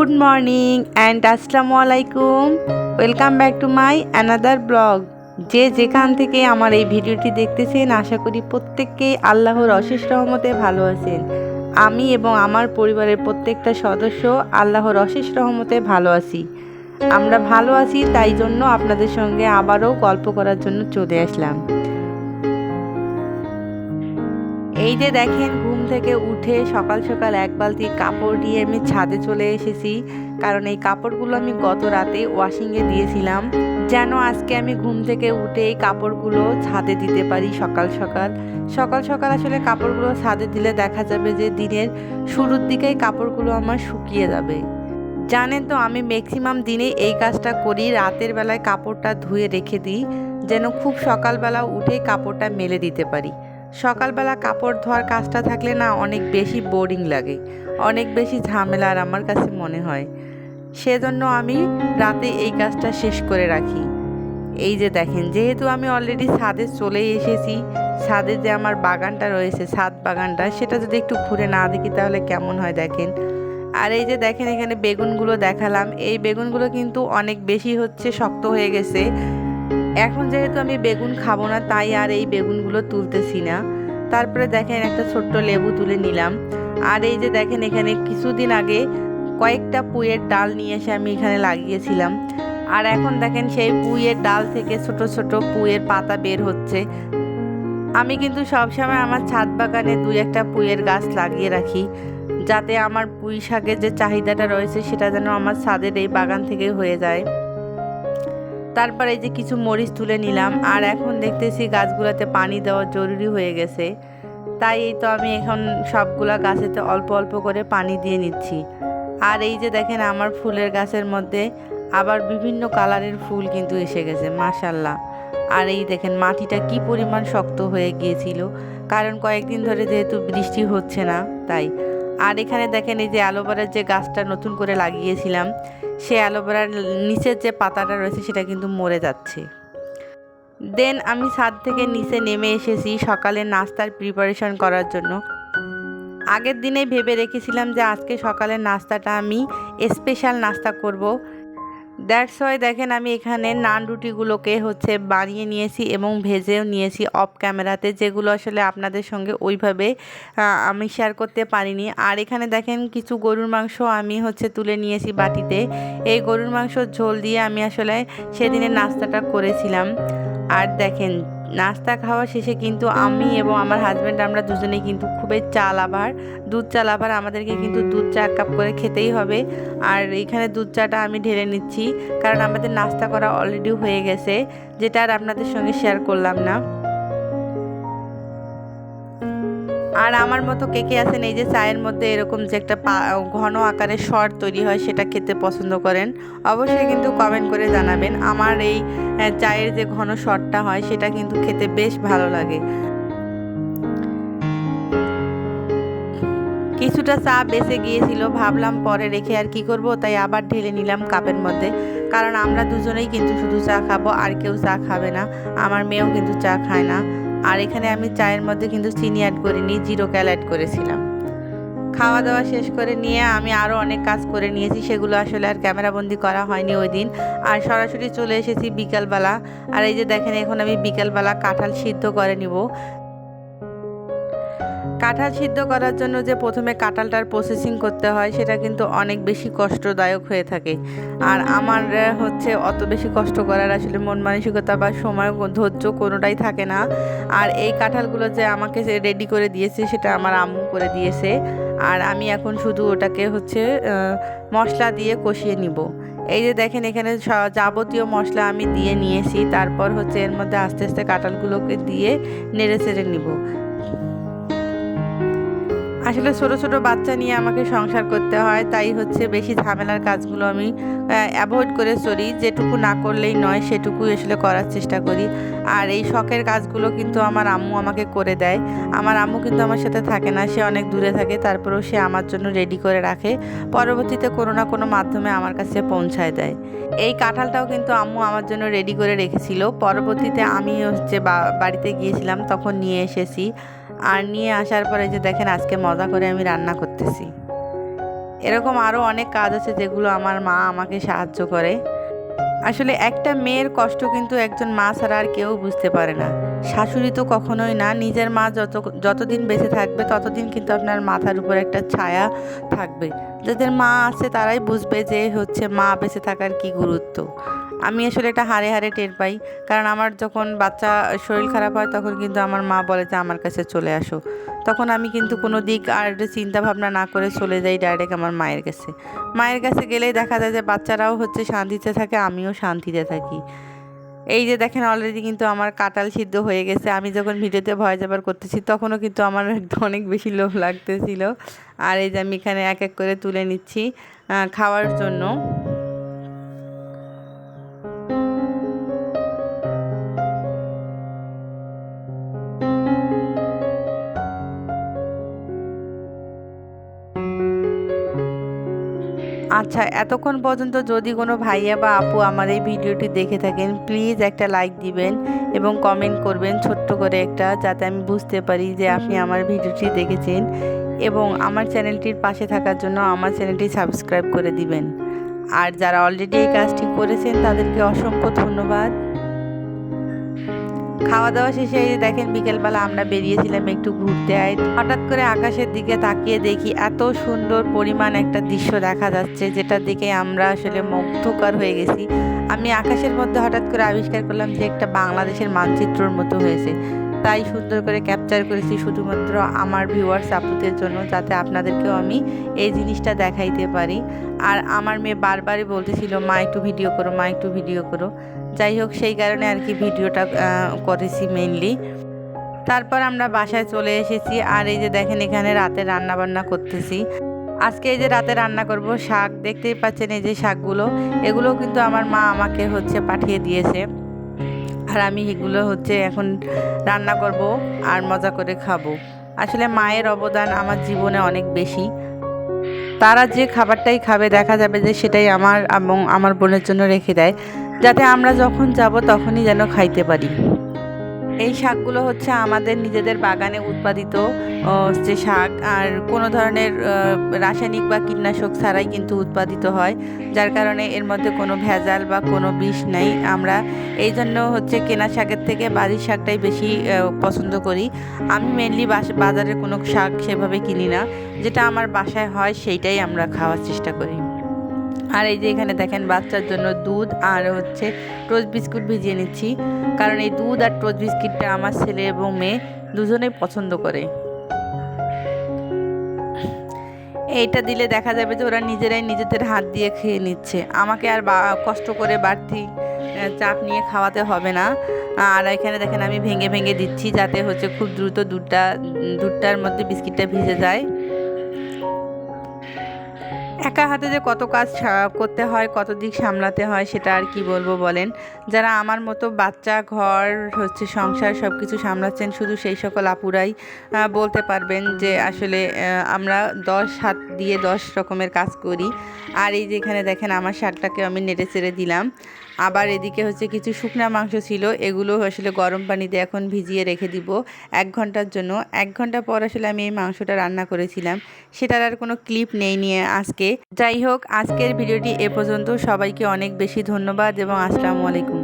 Good morning and আসসালামু আলাইকুম। Welcome back to my another blog. যে যেখান থেকে আমার এই ভিডিওটি দেখতেছেন, আশা করি প্রত্যেককেই আল্লাহর অশেষ রহমতে ভালো আছেন। আমি এবং আমার পরিবারের প্রত্যেকটা সদস্য আল্লাহর অশেষ রহমতে ভালো আছি। আমরা ভালো আছি, তাই জন্য আপনাদের সঙ্গে আবারও গল্প করার জন্য চলে আসলাম। এই যে দেখেন, ঘুম থেকে উঠে সকাল সকাল এক বালতি কাপড় দিয়ে আমি ছাদে চলে এসেছি। কারণ এই কাপড়গুলো আমি গত রাতে ওয়াশিংয়ে দিয়েছিলাম। যেন আজকে আমি ঘুম থেকে উঠে এই কাপড়গুলো ছাদে দিতে পারি সকাল সকাল। সকাল সকাল আসলে কাপড়গুলো ছাদে দিলে দেখা যাবে যে দিনের শুরুর দিকেই কাপড়গুলো আমার শুকিয়ে যাবে। জানেন তো, আমি ম্যাক্সিমাম দিনে এই কাজটা করি, রাতের বেলায় কাপড়টা ধুয়ে রেখে দিই, যেন খুব সকালবেলা উঠেই কাপড়টা মেলে দিতে পারি। সকালবেলা কাপড় ধোয়ার কাজটা থাকলে না অনেক বেশি বোরিং লাগে। অনেক বেশি ঝামেলা আর আমার কাছে মনে হয়। সেজন্য আমি রাতে এই কাজটা শেষ করে রাখি। এই যে দেখেন, যেহেতু আমি অলরেডি ছাদে চলেই এসেছি, ছাদে যে আমার বাগানটা রয়েছে, ছাদ বাগানটা, সেটা যদি একটু ঘুরে না দেখি তাহলে কেমন হয় দেখেন? আর এই যে দেখেন, এখানে বেগুনগুলো দেখালাম। এই বেগুনগুলো কিন্তু অনেক বেশি হচ্ছে, শক্ত হয়ে গেছে। এখন যেহেতু আমি বেগুন খাব না, তাই আর এই বেগুনগুলো তুলতেছি না। তারপরে দেখেন একটা ছোট্ট লেবু তুলে নিলাম। আর এই যে দেখেন এখানে কিছুদিন আগে কয়েকটা পুঁয়ের ডাল নিয়ে এসে আমি এখানে লাগিয়েছিলাম। আর এখন দেখেন সেই পুঁয়ের ডাল থেকে ছোট ছোট পুঁয়ের পাতা বের হচ্ছে। আমি কিন্তু সবসময় আমার ছাদ বাগানে দুই একটা পুঁয়ের গাছ লাগিয়ে রাখি, যাতে আমার পুঁই শাকের যে চাহিদাটা রয়েছে, সেটা যেন আমার ছাদের এই বাগান থেকে হয়ে যায়। তারপরে যে কিছু মরিচ তুলে নিলাম, আর এখন দেখতেছি গাছগুলোতে পানি দেওয়া জরুরি হয়ে গেছে। তাই এই তো আমি এখন সবগুলা গাছেতে অল্প অল্প করে পানি দিয়ে নিচ্ছি। আর এই যে দেখেন আমার ফুলের গাছের মধ্যে আবার বিভিন্ন কালারের ফুল কিন্তু এসে গেছে মাশাল্লাহ আর এই দেখেন মাটিটা কি পরিমাণ শক্ত হয়ে গিয়েছিল, কারণ কয়েকদিন ধরে যেহেতু বৃষ্টি হচ্ছে না, তাই। আর এখানে দেখেন এই যে অ্যালোভেরার যে গাছটা নতুন করে লাগিয়েছিলাম সে অ্যালোভেরার নিচের যে পাতাটা রয়েছে সেটা কিন্তু মরে যাচ্ছে। দেন আমি ছাদ থেকে নিচে নেমে এসেছি সকালে নাস্তার প্রিপারেশন করার জন্য। আগের দিনে ভেবে রেখেছিলাম যে আজকে সকালের নাস্তাটা আমি স্পেশাল নাস্তা করব। দ্যাটস ওয়াই দেখেন আমি এখানে নান রুটিগুলোকে হচ্ছে বানিয়ে নিয়েছি এবং ভেজেও নিয়েছি অফ ক্যামেরাতে যেগুলো আসলে আপনাদের সঙ্গে ওইভাবে আমি শেয়ার করতে পারিনি। আর এখানে দেখেন কিছু গরুর মাংস আমি হচ্ছে তুলে নিয়েছি বাটিতে। এই গরুর মাংস ঝোল দিয়ে আমি আসলে সেদিনের নাস্তাটা করেছিলাম। আর দেখেন নাস্তা খাওয়া শেষে কিন্তু আমি এবং আমার হাজব্যান্ড আমরা দুজনেই কিন্তু খুবই চা আবার দুধ চা আবার আমাদেরকে কিন্তু দুধ চা এক কাপ করে খেতেই হবে। আর এখানে দুধ চাটা আমি ঢেলে নিচ্ছি, কারণ আমাদের নাস্তা করা অলরেডি হয়ে গেছে, যেটা আর আপনাদের সঙ্গে শেয়ার করলাম না। আর আমার মতো কে কে আছেন? এই যে চায়ের মধ্যে এরকম যে একটা ঘন আকারের শর্ট তৈরি হয়, সেটা খেতে পছন্দ করেন, অবশ্যই কিন্তু কমেন্ট করে জানাবেন। আমার এই চায়ের যে ঘন শর্টটা হয়, সেটা কিন্তু খেতে বেশ ভালো লাগে। কিছুটা চা বেঁচে গিয়েছিল, ভাবলাম পরে রেখে আর কি করব, তাই আবার ঢেলে নিলাম কাপের মধ্যে। কারণ আমরা দুজনেই কিন্তু শুধু চা খাব, আর কেউ চা খাবে না। আমার মেয়েও কিন্তু চা খায় না। আর এখানে আমি চায়ের মধ্যে কিন্তু চিনি অ্যাড করিনি জিরো ক্যাল অ্যাড করেছিলাম। খাওয়া দাওয়া শেষ করে নিয়ে আমি আরও অনেক কাজ করে নিয়েছি, সেগুলো আসলে আর ক্যামেরাবন্দি করা হয়নি ওই দিন। আর সরাসরি চলে এসেছি বিকালবেলা। আর এই যে দেখেন, এখন আমি বিকালবেলা কাঁঠাল সিদ্ধ করে নিব। কাঁঠাল সিদ্ধ করার জন্য যে প্রথমে কাঁঠালটার প্রসেসিং করতে হয়, সেটা কিন্তু অনেক বেশি কষ্টদায়ক হয়ে থাকে। আর আমার হচ্ছে অত বেশি কষ্ট করার আসলে মন মানসিকতা বা সময় ধৈর্য কোনোটাই থাকে না। আর এই কাঁঠালগুলো যে আমাকে রেডি করে দিয়েছে, সেটা আমার আম্মু করে দিয়েছে। আর আমি এখন শুধু ওটাকে হচ্ছে মশলা দিয়ে কষিয়ে নিব। এই যে দেখেন, এখানে যাবতীয় মশলা আমি দিয়ে নিয়েছি। তারপর হচ্ছে এর মধ্যে আস্তে আস্তে কাঁঠালগুলোকে দিয়ে নেড়ে চেড়ে নিব। আসলে ছোট ছোট বাচ্চা নিয়ে আমাকে সংসার করতে হয়, তাই হচ্ছে বেশি ঝামেলার কাজগুলো আমি অ্যাভয়েড করে চলি। যেটুকু না করলেই নয়, সেটুকুই আসলে করার চেষ্টা করি। আর এই শখের কাজগুলো কিন্তু আমার আম্মু আমাকে করে দেয়। আমার আম্মু কিন্তু আমার সাথে থাকে না, সে অনেক দূরে থাকে, তারপরেও সে আমার জন্য রেডি করে রাখে। পরবর্তীতে কোনো না কোনো মাধ্যমে আমার কাছে পৌঁছায় দেয়। এই কাঁঠালটাও কিন্তু আম্মু আমার জন্য রেডি করে রেখেছিল। পরবর্তীতে আমি হচ্ছে বাড়িতে গিয়েছিলাম, তখন নিয়ে এসেছি। আর নিয়ে আসার পরে যে দেখেন আজকে মজা করে আমি রান্না করতেছি। এরকম আরও অনেক কাজ আছে যেগুলো আমার মা আমাকে সাহায্য করে। আসলে একটা মেয়ের কষ্ট কিন্তু একজন মা ছাড়া আর কেউ বুঝতে পারে না। শাশুড়ি তো কখনোই না, নিজের মা যত, যতদিন বেঁচে থাকবে ততদিন কিন্তু আপনার মাথার উপর একটা ছায়া থাকবে। যাদের মা আছে তারাই বুঝবে যে হচ্ছে মা বেঁচে থাকার কি গুরুত্ব। আমি আসলে এটা হারে হারে টের পাই, কারণ আমার যখন বাচ্চা শরীর খারাপ হয় তখন কিন্তু আমার মা বলে যে, আমার কাছে চলে আসো। তখন আমি কিন্তু কোনো দিক আর চিন্তা ভাবনা না করে চলে যাই ডাইরেক্ট আমার মায়ের কাছে। মায়ের কাছে গেলেই দেখা যায় যে বাচ্চারাও হচ্ছে শান্তিতে থাকে, আমিও শান্তিতে থাকি। এই যে দেখেন অলরেডি কিন্তু আমার কাটাল সিদ্ধ হয়ে গেছে। আমি যখন ভিডিওতে ভয় যাবার করতেছি, তখনও কিন্তু আমার অনেক বেশি লোভ লাগতেছিল। আর এই যে আমি এখানে এক এক করে তুলে নিচ্ছি খাওয়ার জন্য। আচ্ছা এতক্ষণ পর্যন্ত যদি কোনো ভাইয়া বা আপু আমার এই ভিডিওটি দেখে থাকেন প্লিজ একটা লাইক দিবেন এবং কমেন্ট করবেন ছোট্ট করে একটা, যাতে আমি বুঝতে পারি যে আপনি আমার ভিডিওটি দেখেছেন এবং আমার চ্যানেলটির পাশে থাকার জন্য আমার চ্যানেলটি সাবস্ক্রাইব করে দিবেন। আর যারা অলরেডি এই কাজটি করেছেন, তাদেরকে অসংখ্য ধন্যবাদ। খাওয়া দাওয়া শেষে এই দেখেন বিকেলবেলা আমরা বেরিয়েছিলাম একটু ঘুরতে। আয় হঠাৎ করে আকাশের দিকে তাকিয়ে দেখি এত সুন্দর পরিমাণ একটা দৃশ্য দেখা যাচ্ছে যেটা দেখে আমরা আসলে মুগ্ধকর হয়ে গেছি। আমি আকাশের মধ্যে হঠাৎ করে আবিষ্কার করলাম যে একটা বাংলাদেশের মানচিত্রর মতো হয়েছে। তাই সুন্দর করে ক্যাপচার করেছি শুধুমাত্র আমার ভিউয়ার্স আপুদের জন্য, যাতে আপনাদেরকেও আমি এই জিনিসটা দেখাইতে পারি। আর আমার মেয়ে বারবারই বলতেছিল, মা, একটু ভিডিও করো, মা, একটু ভিডিও করো। যাই হোক, সেই কারণে আর কি ভিডিওটা করেছি মেনলি তারপর আমরা বাসায় চলে এসেছি, আর এই যে দেখেন এখানে রাতে রান্না বান্না করতেছি। আজকে এই যে রাতে রান্না করব, শাক, দেখতেই পাচ্ছেন এই যে শাকগুলো, এগুলো কিন্তু আমার মা আমাকে হচ্ছে পাঠিয়ে দিয়েছে। আর আমি এগুলো হচ্ছে এখন রান্না করব আর মজা করে খাব। আসলে মায়ের অবদান আমার জীবনে অনেক বেশি। তারা যে খাবারটাই খাবে, দেখা যাবে যে সেটাই আমার এবং আমার বোনের জন্য রেখে দেয়। যাতে আমরা যখন যাব তখনই যেন খাইতে পারি। এই শাকগুলো হচ্ছে আমাদের নিজেদের বাগানে উৎপাদিত যে শাক। আর কোনো ধরনের রাসায়নিক বা কীটনাশক ছাড়াই কিন্তু উৎপাদিত হয়, যার কারণে এর মধ্যে কোনো ভেজাল বা কোনো বিষ নেই। আমরা এই জন্য হচ্ছে কেনা শাকের থেকে বাড়ির শাকটাই বেশি পছন্দ করি। আমি মেনলি বাজারের কোনো শাক সেভাবে কিনি না। যেটা আমার বাসায় হয়, সেইটাই আমরা খাওয়ার চেষ্টা করি। আর এই যে এখানে দেখেন বাচ্চার জন্য দুধ আর হচ্ছে টোস্ট বিস্কুট ভিজিয়ে নিচ্ছি। কারণ এই দুধ আর টোস্ট বিস্কিটটা আমার ছেলে এবং মেয়ে দুজনেই পছন্দ করে। এইটা দিলে দেখা যাবে যে ওরা নিজেরাই নিজেদের হাত দিয়ে খেয়ে নিচ্ছে। আমাকে আর কষ্ট করে বাড়তি চাপ নিয়ে খাওয়াতে হবে না। আর এখানে দেখেন আমি ভেঙে ভেঙে দিচ্ছি যাতে হচ্ছে খুব দ্রুত দুধটা, দুধটার মধ্যে বিস্কিটটা ভিজে যায়। একা হাতে যে কত কাজ করতে হয়, কত দিক সামলাতে হয়, সেটা আর কি বলব বলেন? যারা আমার মতো বাচ্চা ঘর, হচ্ছে সংসার সব কিছু সামলাচ্ছেন, শুধু সেই সকল আপুরাই বলতে পারবেন যে আসলে আমরা দশ হাত দিয়ে দশ রকমের কাজ করি। আর এই যেখানে দেখেন, আমার শার্টটাকে আমি নেড়ে চেড়ে দিলাম। আবার এদিকে হচ্ছে কিছু শুকনা মাংস ছিল, এগুলো আসলে গরম পানিতে এখন ভিজিয়ে রেখে দিব এক ঘণ্টার জন্য। এক ঘণ্টা পর আসলে আমি এই মাংসটা রান্না করেছিলাম। সেটার আর কোনো ক্লিপ নেই নিয়ে আজকে। যাই হোক, আজকের ভিডিওটি এ পর্যন্ত। সবাইকে অনেক বেশি ধন্যবাদ এবং আসসালামু আলাইকুম।